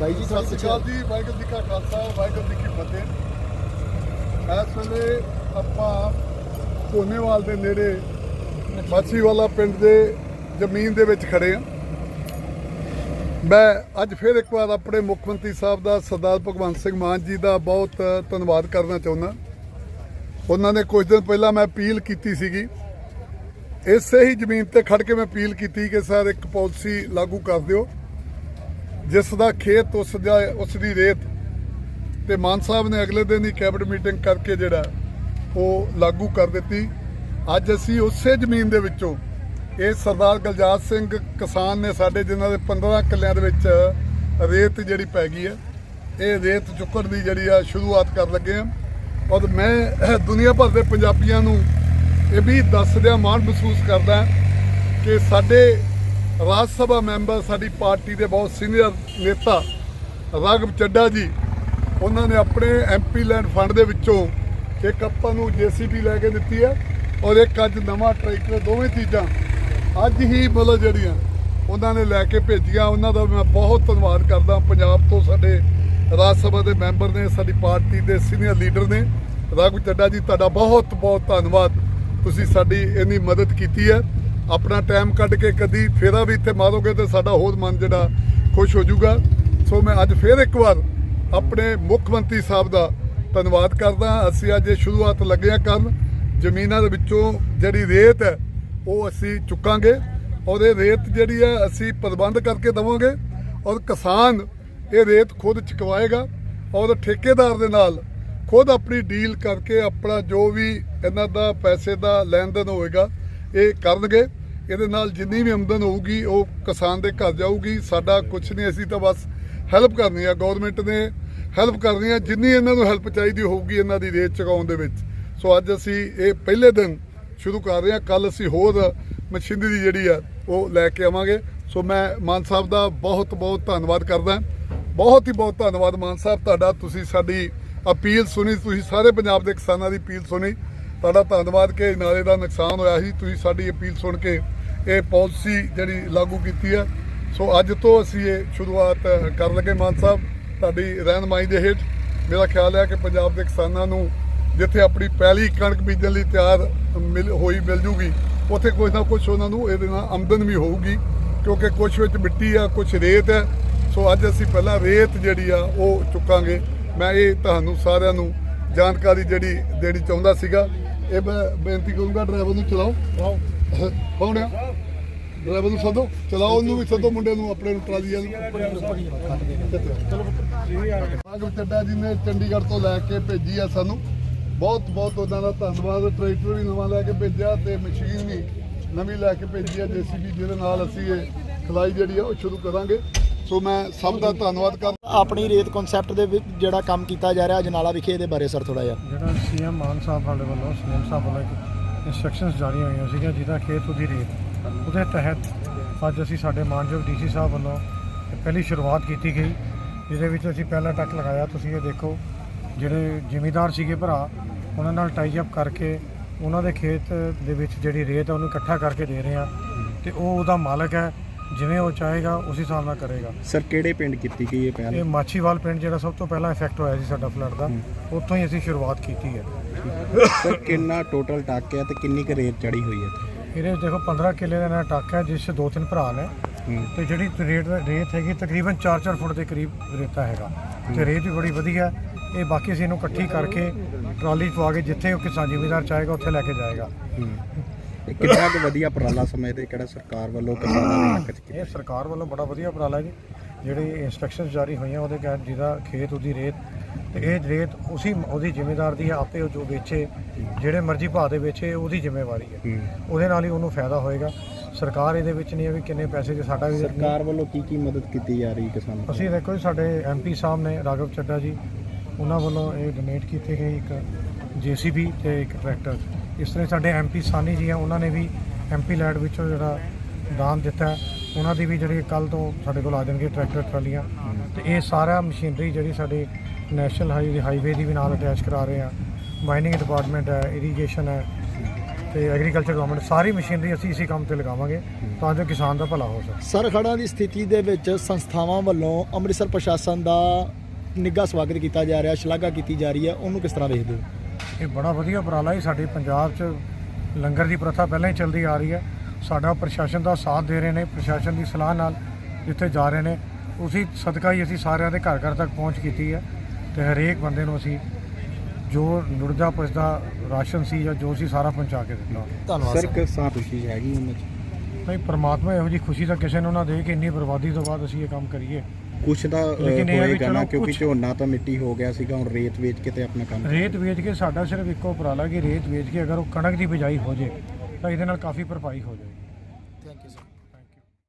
ਬਾਈ ਜੀ ਸਤਿ ਸ਼੍ਰੀ ਅਕਾਲ। ਜੀ ਵਾਹਿਗੁਰੂ ਜੀ ਕਾ ਖਾਲਸਾ ਵਾਹਿਗੁਰੂ ਜੀ ਕੀ ਫਤਿਹ। ਇਸ ਵੇਲੇ ਆਪਾਂ ਕੋਨੇਵਾਲ ਦੇ ਨੇੜੇ ਮਾਛੀਵਾਲਾ ਪਿੰਡ ਦੇ ਜ਼ਮੀਨ ਦੇ ਵਿੱਚ ਖੜੇ ਆ ਮੈਂ ਅੱਜ ਫਿਰ ਇੱਕ ਵਾਰ ਆਪਣੇ ਮੁੱਖ ਮੰਤਰੀ ਸਾਹਿਬ ਦਾ ਸਰਦਾਰ ਭਗਵੰਤ ਸਿੰਘ ਮਾਨ ਜੀ ਦਾ ਬਹੁਤ ਧੰਨਵਾਦ ਕਰਨਾ ਚਾਹੁੰਦਾ। ਉਹਨਾਂ ਨੇ ਕੁਝ ਦਿਨ ਪਹਿਲਾਂ ਮੈਂ ਅਪੀਲ ਕੀਤੀ ਸੀਗੀ। ਇਸੇ ਹੀ ਜ਼ਮੀਨ ਤੇ ਖੜ ਕੇ ਮੈਂ ਅਪੀਲ ਕੀਤੀ ਕਿ ਸਰ ਇੱਕ ਪਾਲਿਸੀ ਲਾਗੂ ਕਰ ਦਿਓ। ਜਿਸ ਦਾ ਖੇਤ, ਉਸ ਦਾ, ਉਸ ਦੀ ਰੇਤ ਤੇ ਮਾਨ ਸਾਹਿਬ ਨੇ ਅਗਲੇ ਦਿਨ ਹੀ ਕੈਬਨਿਟ ਮੀਟਿੰਗ ਕਰਕੇ ਜਿਹੜਾ ਉਹ ਲਾਗੂ ਕਰ ਦਿੱਤੀ। ਅੱਜ ਅਸੀਂ ਉਸੇ ਜ਼ਮੀਨ ਦੇ ਵਿੱਚੋਂ ਇਹ ਸਰਦਾਰ ਗਲਜਾਤ ਸਿੰਘ ਕਿਸਾਨ ਨੇ ਸਾਡੇ ਜਿਨ੍ਹਾਂ ਦੇ 15 ਕਿੱਲਿਆਂ ਦੇ ਵਿੱਚ ਰੇਤ ਜਿਹੜੀ ਪੈ ਗਈ ਹੈ, ਇਹ ਰੇਤ ਚੁੱਕਣ ਦੀ ਜਿਹੜੀ ਆ ਸ਼ੁਰੂਆਤ ਕਰਨ ਲੱਗੇ ਆ ਔਰ ਮੈਂ ਦੁਨੀਆ ਭਰ ਦੇ ਪੰਜਾਬੀਆਂ ਨੂੰ ਇਹ ਵੀ ਦੱਸਦਿਆਂ ਮਾਣ ਮਹਿਸੂਸ ਕਰਦਾ ਕਿ ਸਾਡੇ ਰਾਜ ਸਭਾ ਮੈਂਬਰ, ਸਾਡੀ ਪਾਰਟੀ ਦੇ ਬਹੁਤ ਸੀਨੀਅਰ ਨੇਤਾ ਰਾਘਵ ਚੱਡਾ ਜੀ, ਉਹਨਾਂ ਨੇ ਆਪਣੇ ਐਮਪੀ ਲੈਂਡ ਫੰਡ ਦੇ ਵਿੱਚੋਂ ਇੱਕ ਆਪਾਂ ਨੂੰ ਜੀਸੀਬੀ ਲੈ ਕੇ ਦਿੱਤੀ ਹੈ ਔਰ ਇੱਕ ਅੱਜ ਨਵਾਂ ਟਰੈਕਟਰ ਦੋਵੇਂ ਚੀਜ਼ਾਂ ਅੱਜ ਹੀ ਮਤਲਬ ਜਿਹੜੀਆਂ ਉਹਨਾਂ ਨੇ ਲੈ ਕੇ ਭੇਜੀਆਂ, ਉਹਨਾਂ ਦਾ ਮੈਂ ਬਹੁਤ ਧੰਨਵਾਦ ਕਰਦਾ। ਪੰਜਾਬ ਤੋਂ ਸਾਡੇ ਰਾਜ ਸਭਾ ਦੇ ਮੈਂਬਰ ਨੇ, ਸਾਡੀ ਪਾਰਟੀ ਦੇ ਸੀਨੀਅਰ ਲੀਡਰ ਨੇ। ਰਾਘੂ ਚੱਡਾ ਜੀ, ਤੁਹਾਡਾ ਬਹੁਤ ਬਹੁਤ ਧੰਨਵਾਦ। ਤੁਸੀਂ ਸਾਡੀ ਇੰਨੀ ਮਦਦ ਕੀਤੀ ਹੈ। ਆਪਣਾ ਟਾਈਮ ਕੱਢ ਕੇ ਕਦੀ ਫੇਰਾ ਵੀ ਇੱਥੇ ਮਾਰੋਗੇ ਤੇ ਸਾਡਾ ਹੋਰ ਮਨ ਜਿਹੜਾ ਖੁਸ਼ ਹੋ ਜਾਊਗਾ। ਸੋ ਮੈਂ ਅੱਜ ਫੇਰ ਇੱਕ ਵਾਰ ਆਪਣੇ ਮੁੱਖ ਮੰਤਰੀ ਸਾਹਿਬ ਦਾ ਧੰਨਵਾਦ ਕਰਦਾ। ਅਸੀਂ ਅੱਜ ਇਹ ਸ਼ੁਰੂਆਤ ਲੱਗੇ ਹਾਂ ਕਰਨ। ਜ਼ਮੀਨਾਂ ਦੇ ਵਿੱਚੋਂ ਜਿਹੜੀ ਰੇਤ ਹੈ ਉਹ ਅਸੀਂ ਚੁੱਕਾਂਗੇ ਔਰ ਇਹ ਰੇਤ ਜਿਹੜੀ ਹੈ ਅਸੀਂ ਪ੍ਰਬੰਧ ਕਰਕੇ ਦਵਾਂਗੇ ਔਰ ਕਿਸਾਨ ਇਹ ਰੇਤ ਖੁਦ ਚੁਕਵਾਏਗਾ ਔਰ ਠੇਕੇਦਾਰ ਦੇ ਨਾਲ ਖੁਦ ਆਪਣੀ ਡੀਲ ਕਰਕੇ ਆਪਣਾ ਜੋ ਵੀ ਇਹਨਾਂ ਦਾ ਪੈਸੇ ਦਾ ਲੈਣ ਦੇਣ ਹੋਏਗਾ, ਇਹ ਕਰਨਗੇ। ਇਹਦੇ ਨਾਲ ਜਿੰਨੀ ਵੀ ਆਮਦਨ ਹੋਊਗੀ, ਉਹ ਕਿਸਾਨ ਦੇ ਘਰ ਜਾਊਗੀ। ਸਾਡਾ ਕੁਝ ਨਹੀਂ, ਅਸੀਂ ਤਾਂ ਬਸ ਹੈਲਪ ਕਰਨੀ ਆ। ਗਵਰਨਮੈਂਟ ਨੇ ਹੈਲਪ ਕਰਨੀ ਆ। ਜਿੰਨੀ ਇਹਨਾਂ ਨੂੰ ਹੈਲਪ ਚਾਹੀਦੀ ਹੋਊਗੀ ਇਹਨਾਂ ਦੀ ਰੇਤ ਚੁਕਾਉਣ ਦੇ ਵਿੱਚ। ਸੋ ਅੱਜ ਅਸੀਂ ਇਹ ਪਹਿਲੇ ਦਿਨ ਸ਼ੁਰੂ ਕਰ ਰਹੇ ਹਾਂ। ਕੱਲ ਅਸੀਂ ਹੋਰ ਮਸ਼ੀਨਰੀ ਜਿਹੜੀ ਆ, ਉਹ ਲੈ ਕੇ ਆਵਾਂਗੇ। ਸੋ ਮੈਂ ਮਾਨ ਸਾਹਿਬ ਦਾ ਬਹੁਤ ਬਹੁਤ ਧੰਨਵਾਦ ਕਰਦਾ। ਬਹੁਤ ਹੀ, ਬਹੁਤ ਧੰਨਵਾਦ ਮਾਨ ਸਾਹਿਬ, ਤੁਹਾਡਾ ਤੁਸੀਂ ਸਾਡੀ ਅਪੀਲ ਸੁਣੀ, ਤੁਸੀਂ ਸਾਰੇ ਪੰਜਾਬ ਦੇ ਕਿਸਾਨਾਂ ਦੀ ਅਪੀਲ ਸੁਣੀ। ਤੁਹਾਡਾ ਧੰਨਵਾਦ ਕਿ ਨਾਲੇ ਦਾ ਨੁਕਸਾਨ ਹੋਇਆ ਸੀ, ਤੁਸੀਂ ਸਾਡੀ ਅਪੀਲ ਸੁਣ ਕੇ ਇਹ ਪਾਲਿਸੀ ਜਿਹੜੀ ਲਾਗੂ ਕੀਤੀ ਹੈ ਸੋ ਅੱਜ ਤੋਂ ਅਸੀਂ ਇਹ ਸ਼ੁਰੂਆਤ ਕਰਨ ਲੱਗੇ ਮਾਨ ਸਾਹਿਬ, ਤੁਹਾਡੀ ਰਹਿਨਮਾਈ ਦੇ ਹੇਠ। ਮੇਰਾ ਖਿਆਲ ਹੈ ਕਿ ਪੰਜਾਬ ਦੇ ਕਿਸਾਨਾਂ ਨੂੰ ਜਿੱਥੇ ਆਪਣੀ ਪਹਿਲੀ ਕਣਕ ਬੀਜਣ ਲਈ ਤਿਆਰ ਮਿਲ ਹੋਈ ਮਿਲ ਜੂਗੀ। ਉੱਥੇ ਕੁਝ ਨਾ ਕੁਝ ਉਹਨਾਂ ਨੂੰ ਇਹਦੇ ਨਾਲ ਆਮਦਨ ਵੀ ਹੋਊਗੀ ਕਿਉਂਕਿ ਕੁਝ ਵਿੱਚ ਮਿੱਟੀ ਆ ਕੁਝ ਰੇਤ ਹੈ ਸੋ ਅੱਜ ਅਸੀਂ ਪਹਿਲਾਂ ਰੇਤ ਜਿਹੜੀ ਆ ਉਹ ਚੁੱਕਾਂਗੇ। ਮੈਂ ਇਹ ਤੁਹਾਨੂੰ ਸਾਰਿਆਂ ਨੂੰ ਜਾਣਕਾਰੀ ਜਿਹੜੀ ਦੇਣੀ ਚਾਹੁੰਦਾ ਸੀਗਾ ਇਹ ਮੈਂ ਬੇਨਤੀ ਕਰੂੰਗਾ ਡਰਾਈਵਰ ਨੂੰ ਚਲਾਓ। ਕੌਣ ਆ? ਡਰਾਈਵਰ ਨੂੰ ਸੱਦੋ। ਚਲਾਓ ਉਹਨੂੰ ਵੀ ਸੱਦੋ ਮੁੰਡੇ ਨੂੰ ਆਪਣੇ ਨੂੰ ਟਰਾਲੀ ਵਾਲੂ ਚੱਡਾ ਜੀ ਨੇ ਚੰਡੀਗੜ੍ਹ ਤੋਂ ਲੈ ਕੇ ਭੇਜੀ ਆ ਸਾਨੂੰ। ਬਹੁਤ ਬਹੁਤ ਉਹਨਾਂ ਦਾ ਧੰਨਵਾਦ। ਟਰੈਕਟਰ ਵੀ ਨਵਾਂ ਲੈ ਕੇ ਭੇਜਿਆ ਤੇ ਮਸ਼ੀਨ ਵੀ ਨਵੀਂ ਲੈ ਕੇ ਭੇਜੀ ਆ ਜੀਸੀਬੀ ਜਿਹਦੇ ਨਾਲ ਅਸੀਂ ਇਹ ਖਲਾਈ ਜਿਹੜੀ ਆ ਉਹ ਸ਼ੁਰੂ ਕਰਾਂਗੇ। ਸੋ ਮੈਂ ਸਭ ਦਾ ਧੰਨਵਾਦ ਕਰ ਆਪਣੀ ਰੇਤ ਕਨਸੈਪਟ ਦੇ ਵਿੱਚ ਜਿਹੜਾ ਕੰਮ ਕੀਤਾ ਜਾ ਰਿਹਾ ਅਜਨਾਲਾ ਵਿਖੇ ਇਹਦੇ ਬਾਰੇ ਸਰ ਥੋੜਾ ਜਿਹਾ। ਜਿਹੜਾ ਸੀਐਮ ਮਾਨ ਸਾਹਿਬ ਸਾਡੇ ਵੱਲੋਂ ਸੀਐਮ ਸਾਹਿਬ ਵੱਲੋਂ ਇੱਕ ਇਨਸਟਰਕਸ਼ਨਸ ਜਾਰੀ ਹੋਈਆਂ ਸੀਗੀਆਂ ਜਿਹਦਾ ਖੇਤ ਉਹਦੀ ਰੇਤ। ਉਹਦੇ ਤਹਿਤ ਅੱਜ ਅਸੀਂ ਸਾਡੇ ਮਾਨਯੋਗ ਡੀਸੀ ਸਾਹਿਬ ਵੱਲੋਂ ਪਹਿਲੀ ਸ਼ੁਰੂਆਤ ਕੀਤੀ ਗਈ। ਜਿਹਦੇ ਵਿੱਚ ਅਸੀਂ ਪਹਿਲਾ ਟੱਕ ਲਗਾਇਆ ਤੁਸੀਂ ਇਹ ਦੇਖੋ। ਜਿਹੜੇ ਜ਼ਿਮੀਦਾਰ ਸੀਗੇ ਭਰਾ ਉਹਨਾਂ ਨਾਲ ਟਾਈ ਅਪ ਕਰਕੇ ਉਹਨਾਂ ਦੇ ਖੇਤ ਦੇ ਵਿੱਚ ਜਿਹੜੀ ਰੇਤ ਹੈ ਉਹਨੂੰ ਇਕੱਠਾ ਕਰਕੇ ਦੇ ਰਹੇ ਆ ਤੇ ਉਹ ਉਹਦਾ ਮਾਲਕ ਹੈ ਜਿਵੇਂ ਉਹ ਚਾਹੇਗਾ ਉਸ ਹਿਸਾਬ ਨਾਲ ਕਰੇਗਾ। ਸਰ ਕਿਹੜੇ ਪਿੰਡ ਕੀਤੀ ਗਈ ਇਹ ਪਹਿਲ? ਇਹ ਮਾਛੀਵਾਲ ਪਿੰਡ ਜਿਹੜਾ ਸਭ ਤੋਂ ਪਹਿਲਾਂ ਇਫੈਕਟ ਹੋਇਆ ਸੀ ਸਾਡਾ ਫਲੱਡ ਦਾ ਉੱਥੋਂ ਹੀ ਅਸੀਂ ਸ਼ੁਰੂਆਤ ਕੀਤੀ ਹੈ। ਸਰ ਕਿੰਨਾ ਟੋਟਲ ਟੱਕ ਹੈ ਤੇ ਕਿੰਨੀ ਕੁ ਰੇਤ ਚੜੀ ਹੋਈ ਹੈ? ਇਹਦੇ ਦੇਖੋ 15 ਕਿੱਲੇ ਦਾ ਨਾਲ ਟੱਕ ਹੈ ਜਿਸ 'ਚ ਦੋ ਤਿੰਨ ਭਰਾ ਨੇ। ਤੇ ਜਿਹੜੀ ਰੇਤ ਰੇਤ ਹੈਗੀ ਤਕਰੀਬਨ 4-4 ਫੁੱਟ ਦੇ ਕਰੀਬ ਰੇਤਾ ਹੈਗਾ। ਤੇ ਰੇਤ ਵੀ ਬੜੀ ਵਧੀਆ ਇਹ ਬਾਕੀ ਅਸੀਂ ਇਹਨੂੰ ਇਕੱਠੀ ਕਰਕੇ ਟਰਾਲੀ 'ਚ ਪਵਾ ਕੇ ਜਿੱਥੇ ਉਹ ਕਿਸਾਨ ਜ਼ਿਮੀਦਾਰ ਚਾਹੇਗਾ ਉੱਥੇ ਲੈ ਕੇ ਜਾਏਗਾ। ਇਹ ਕਿੰਨਾ ਕੁ ਵਧੀਆ ਉਪਰਾਲਾ ਸਮਝਦੇ ਕਿਹੜਾ ਸਰਕਾਰ ਵੱਲੋਂ ਕਿਸਾਨਾਂ ਦੇ ਹੱਕ 'ਚ ਕੀਤਾ? ਇਹ ਸਰਕਾਰ ਵੱਲੋਂ ਬੜਾ ਵਧੀਆ ਉਪਰਾਲਾ ਜੀ। ਜਿਹੜੀ ਇਨਸਟਰਕਸ਼ਨਸ ਜਾਰੀ ਹੋਈਆਂ ਉਹਦੇ ਕਹਿ ਜਿਹਦਾ ਖੇਤ ਉਹਦੀ ਰੇਤ ਤੇ ਇਹ ਰੇਤ ਉਸੇ ਉਹਦੀ ਜ਼ਿੰਮੇਦਾਰ ਦੀ ਹੈ ਆਪੇ ਉਹ ਜੋ ਵੇਚੇ ਜਿਹੜੇ ਮਰਜ਼ੀ ਭਾਅ ਦੇ ਵੇਚੇ ਉਹਦੀ ਜ਼ਿੰਮੇਵਾਰੀ ਹੈ। ਉਹਦੇ ਨਾਲ ਹੀ ਉਹਨੂੰ ਫਾਇਦਾ ਹੋਏਗਾ। ਸਰਕਾਰ ਇਹਦੇ ਵਿੱਚ ਨਹੀਂ ਹੈ ਵੀ ਕਿੰਨੇ ਪੈਸੇ 'ਚ ਸਾਡਾ ਵੀ ਸਰਕਾਰ ਵੱਲੋਂ ਕੀ ਕੀ ਮਦਦ ਕੀਤੀ ਜਾ ਰਹੀ ਕਿਸਾਨਾਂ ਅਸੀਂ ਦੇਖੋ ਸਾਡੇ ਐਮਪੀ ਸਾਹਿਬ ਨੇ ਰਾਘਵ ਚੱਡਾ ਜੀ ਉਹਨਾਂ ਵੱਲੋਂ ਇਹ ਡੋਨੇਟ ਕੀਤੇ ਗਏ ਇੱਕ ਜੀਸੀਬੀ ਤੇ ਇੱਕ ਟਰੈਕਟਰ ਇਸ ਤਰ੍ਹਾਂ ਸਾਡੇ ਐਮਪੀ ਸਾਨੀ ਜੀ ਆ, ਉਹਨਾਂ ਨੇ ਵੀ ਐਮਪੀ ਲੈਡ ਵਿੱਚੋਂ ਜਿਹੜਾ ਦਾਨ ਦਿੱਤਾ ਉਹਨਾਂ ਦੀ ਵੀ ਜਿਹੜੀ ਕੱਲ ਤੋਂ ਸਾਡੇ ਕੋਲ ਆ ਜਾਣਗੇ ਟਰੈਕਟਰ ਟਰਾਲੀਆਂ। ਤੇ ਇਹ ਸਾਰਾ ਮਸ਼ੀਨਰੀ ਜਿਹੜੀ ਸਾਡੇ ਨੈਸ਼ਨਲ ਹਾਈਵੇ ਹਾਈਵੇ ਦੀ ਵੀ ਨਾਲ ਅਟੈਚ ਕਰਾ ਰਹੇ ਆ। ਮਾਈਨਿੰਗ ਡਿਪਾਰਟਮੈਂਟ ਹੈ ਇਰੀਗੇਸ਼ਨ ਹੈ, ਤੇ ਐਗਰੀਕਲਚਰ ਗਵਰਨਮੈਂਟ ਸਾਰੀ ਮਸ਼ੀਨਰੀ ਅਸੀਂ ਇਸੇ ਕੰਮ ਤੇ ਲਗਾਵਾਂਗੇ ਤਾਂ ਜੋ ਕਿਸਾਨ ਦਾ ਭਲਾ ਹੋ ਸਕੇ। ਸਰ ਦੀ ਸਥਿਤੀ ਦੇ ਵਿੱਚ ਸੰਸਥਾਵਾਂ ਵੱਲੋਂ ਅੰਮ੍ਰਿਤਸਰ ਪ੍ਰਸ਼ਾਸਨ ਦਾ ਨਿੱਘਾ ਸਵਾਗਤ ਕੀਤਾ ਜਾ ਰਿਹਾ ਸ਼ਲਾਘਾ ਕੀਤੀ ਜਾ ਰਹੀ ਹੈ ਉਹਨੂੰ ਕਿਸ ਤਰ੍ਹਾਂ ਵੇਖਦੇ ਹੋ? ਇਹ ਬੜਾ ਵਧੀਆ ਉਪਰਾਲਾ ਹੈ ਸਾਡੇ ਪੰਜਾਬ 'ਚ ਲੰਗਰ ਦੀ ਪ੍ਰਥਾ ਪਹਿਲਾਂ ਹੀ ਚੱਲਦੀ ਆ ਰਹੀ ਹੈ। ਸਾਡਾ ਪ੍ਰਸ਼ਾਸਨ ਦਾ ਸਾਥ ਦੇ ਰਹੇ ਨੇ ਪ੍ਰਸ਼ਾਸਨ ਦੀ ਸਲਾਹ ਨਾਲ ਜਿੱਥੇ ਜਾ ਰਹੇ ਨੇ ਉਸੇ ਸਦਕਾ ਹੀ ਅਸੀਂ ਸਾਰਿਆਂ ਦੇ ਘਰ ਘਰ ਤੱਕ ਪਹੁੰਚ ਕੀਤੀ ਹੈ ਤੇ ਹਰੇਕ ਬੰਦੇ ਨੂੰ ਅਸੀਂ ਜੋ ਲੁੜਦਾ ਪੁੱਛਦਾ ਰਾਸ਼ਨ ਸੀ ਜਾਂ ਜੋ ਸੀ ਸਾਰਾ ਪਹੁੰਚਾ ਕੇ ਦਿੱਤਾ। ਧੰਨਵਾਦ ਸਰ ਸਰ। ਕਿਸਾਨ ਖੁਸ਼ੀ ਹੈਗੀ ਉਹਨਾਂ 'ਚ? ਨਹੀਂ ਪ੍ਰਮਾਤਮਾ ਇਹੋ ਜੀ ਖੁਸ਼ੀ ਤਾਂ ਕਿਸੇ ਨੂੰ ਨਾ ਦੇ ਕਿ ਇੰਨੀ ਬਰਬਾਦੀ ਤੋਂ ਬਾਅਦ ਅਸੀਂ ਇਹ ਕੰਮ ਕਰੀਏ। ਕੁਛ ਤਾਂ ਅ, ਲੇਕਿਨ ਇਹ ਵੀ ਹੋਏਗਾ ਨਾ ਚਲੋ ਕਿਉਂਕਿ ਕੁਛ- ਝੋਨਾ ਤਾਂ ਮਿੱਟੀ ਹੋ ਗਿਆ ਸੀਗਾ ਹੁਣ ਰੇਤ ਵੇਚ ਕੇ ਤੇ ਆਪਣਾ ਕੰਮ ਰੇਤ ਵੇਚ ਕੇ ਸਾਡਾ ਸਿਰਫ ਇੱਕੋ ਉਪਰਾਲਾ ਕਿ ਰੇਤ ਵੇਚ ਕੇ ਅਗਰ ਉਹ ਕਣਕ ਦੀ ਬਿਜਾਈ ਹੋ ਜੇ ਤਾਂ ਇਹਦੇ ਨਾਲ ਕਾਫੀ ਭਰਪਾਈ ਹੋ ਜਾਏ